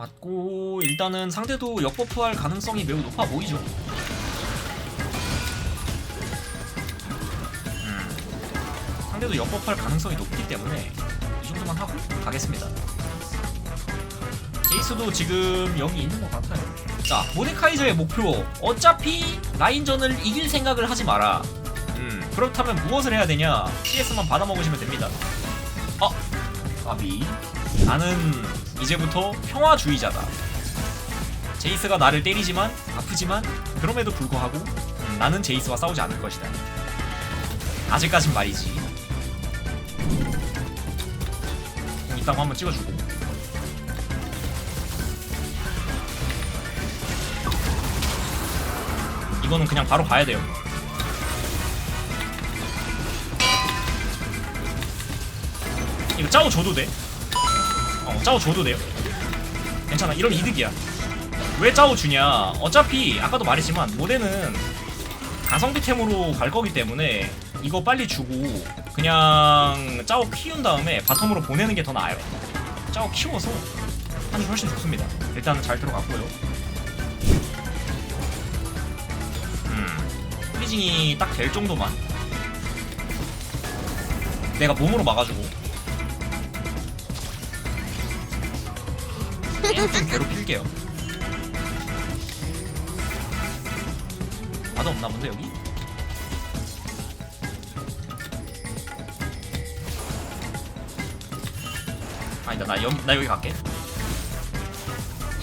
맞고 일단은 상대도 역버프할 가능성이 매우 높아 보이죠. 음, 상대도 역버프할 가능성이 높기 때문에 이 정도만 하고 가겠습니다. 제이스도 지금 여기 있는 것 같아요. 자, 모데카이저의 목표. 어차피 라인전을 이길 생각을 하지 마라. 음, 그렇다면 무엇을 해야 되냐? CS만 받아먹으시면 됩니다. 어? 아비. 나는 이제부터 평화주의자다. 제이스가 나를 때리지만 아프지만 그럼에도 불구하고 음, 나는 제이스와 싸우지 않을 것이다. 아직까진 말이지. 공 있다고 한번 찍어주고. 이거는 그냥 바로 가야 돼요. 이거 짜오 줘도 돼. 어, 짜오 줘도 돼요. 괜찮아. 이런 이득이야. 왜 짜오 주냐? 어차피 아까도 말했지만 모델은 가성비템으로 갈 거기 때문에 이거 빨리 주고 그냥 짜오 키운 다음에 바텀으로 보내는 게 더 나아요. 짜오 키워서 하는 게 훨씬 좋습니다. 일단은 잘 들어갔고요. 음, 프리징이 딱 될 정도만 내가 몸으로 막아주고 좀 괴롭힐게요. 나도 없나 본데 여기? 아니다 나 여기 나 여기 갈게.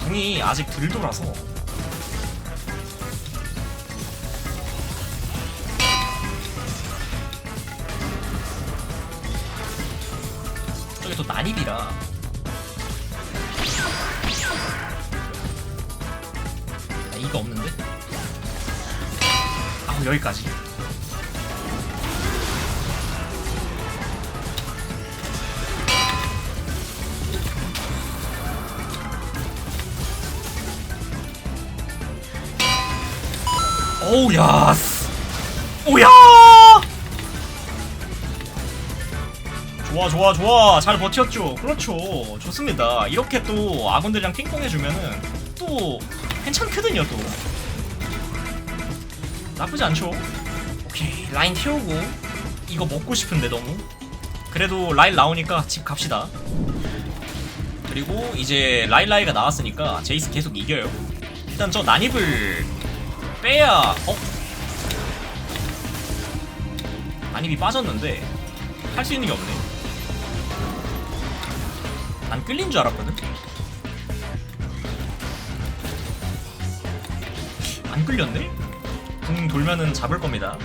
궁이 아직 덜 돌아서 저게 또 난입이라 아 여기까지. 오우 야스 오야! 좋아 좋아 좋아. 잘 버텼죠? 그렇죠. 좋습니다. 이렇게 또 아군들이랑 핑퐁 해주면은 또 괜찮거든요 또 나쁘지 않죠. 오케이 라인 태우고 이거 먹고 싶은데 너무. 그래도 라인 나오니까 집 갑시다. 그리고 이제 라일라이가 나왔으니까 제이스 계속 이겨요. 일단 저 난입을 빼야 어? 난입이 빠졌는데 할 수 있는 게 없네. 난 끌린 줄 알았거든? 안 끌렸네? 궁 돌면은 잡을 겁니다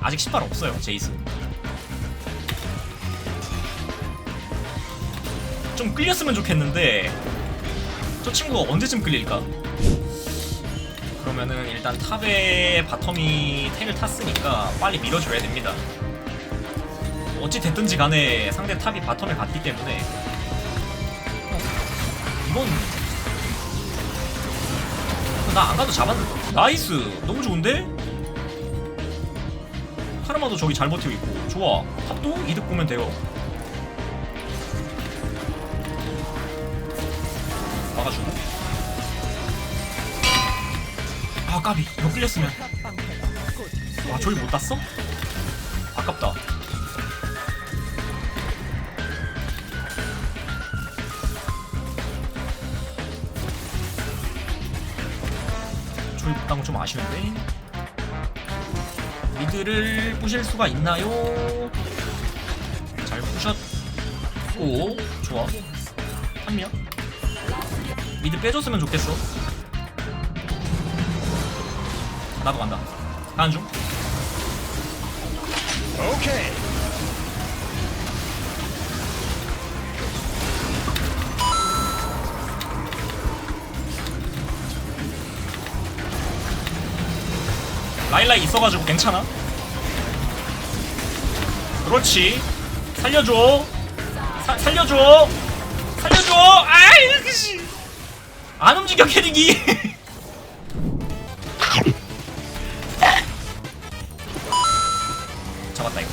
아직 신발 없어요 제이스 좀 끌렸으면 좋겠는데 저 친구가 언제쯤 끌릴까? 그러면은 일단 탑에 바텀이 텔을 탔으니까 빨리 밀어줘야 됩니다. 어찌 됐든지 간에 상대 탑이 바텀에 갔기 때문에 어, 이건 나 안 가도 잡았는데 나이스. 너무 좋은데? 카르마도 저기 잘 버티고 있고. 좋아. 탑도 이득 보면 돼요. 막아주고. 아 까비. 이거 끌렸으면. 와 저기 못 땄어? 아깝다 거좀 아쉬운데 미드를 부실 수가 있나요? 잘 부셨고 좋아 한명 미드 빼줬으면 좋겠어 나도 간다. 가는 중. 오케이. 라일라이 있어가지고 괜찮아. 그렇지. 살려줘. 사, 살려줘. 살려줘. 아이, 그씨. 안 움직여 캐릭이. 잡았다 이거.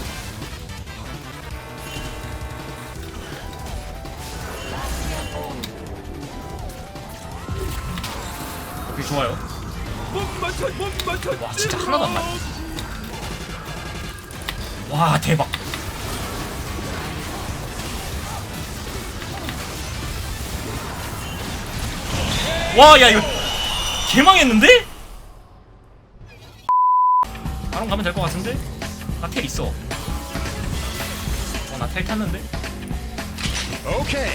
좋아요 와, 진짜 하나도 안 맞네. 와 대박 와 야 이거 개망했는데? 바로 가면 될 것 같은데? 나 텔 있어 어나 텔 탔는데? 오케이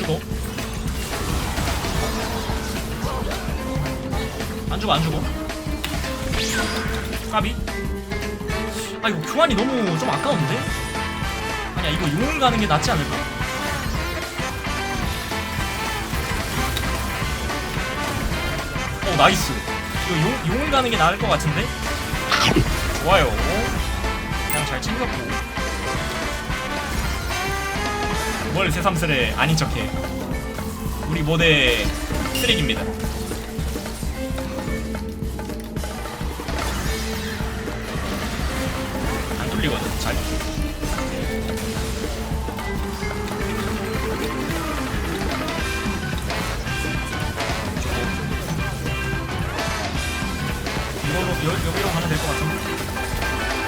안 죽어 안 죽어 안 죽어 까비 아 이거 교환이 너무 좀 아까운데? 아니야 이거 용을 가는 게 낫지 않을까? 어 나이스 이거 용, 용을 가는 게 나을 것 같은데? 좋아요 그냥 잘 챙겼고 뭘 새삼스레 아닌 척해. 우리 모델 쓰레기입니다. 안 뚫리거든 잘. 이걸로 여, 여기로 가면 될 것 같은데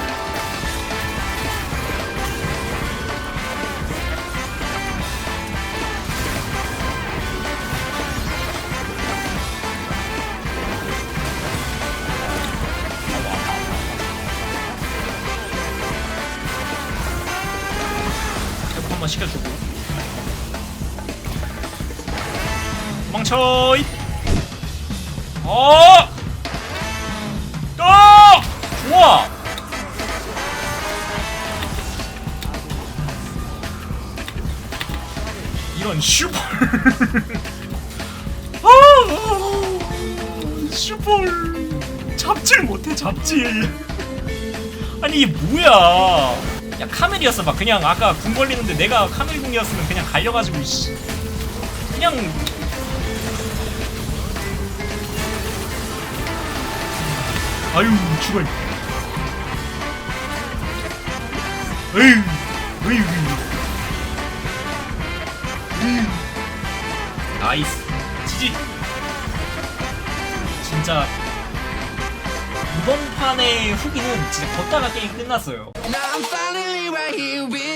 시켜주고 도망쳐 이 어! 어! 좋아! 이런 슈퍼 아, 슈퍼 잡질 못해 잡질 아니 이게 뭐야 야 카멜이었어 봐 그냥 아까 궁 걸리는데 내가 카멜 궁이었으면 그냥 갈려가지고 씨. 그냥 아유 죽을. 에휴 에휴 에휴. 나이스. 지지. 진짜 이번 판의 후기는 진짜 걷다가 게임 끝났어요 you be